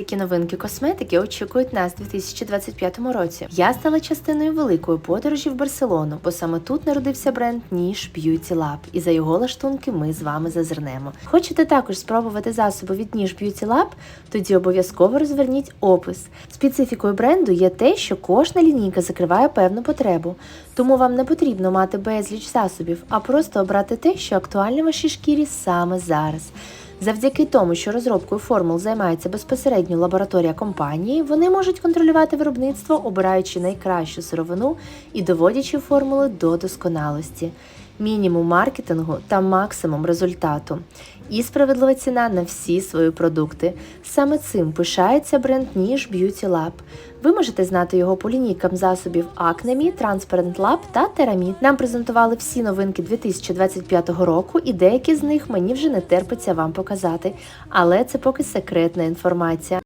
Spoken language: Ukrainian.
Які новинки косметики очікують нас у 2025 році? Я стала частиною великої подорожі в Барселону, бо саме тут народився бренд Niche Beauty Lab, і за його лаштунки ми з вами зазирнемо. Хочете також спробувати засоби від Niche Beauty Lab? Тоді обов'язково розверніть опис. Специфікою бренду є те, що кожна лінійка закриває певну потребу, тому вам не потрібно мати безліч засобів, а просто обрати те, що актуально вашій шкірі саме зараз. Завдяки тому, що розробкою формул займається безпосередньо лабораторія компанії, вони можуть контролювати виробництво, обираючи найкращу сировину і доводячи формули до досконалості, мінімум маркетингу та максимум результату. І справедлива ціна на всі свої продукти. Саме цим пишається бренд Niche Beauty Lab. Ви можете знати його по лінійкам засобів Acnemi, Transparent Lab та Teramid. Нам презентували всі новинки 2025 року, і деякі з них мені вже не терпиться вам показати. Але це поки секретна інформація.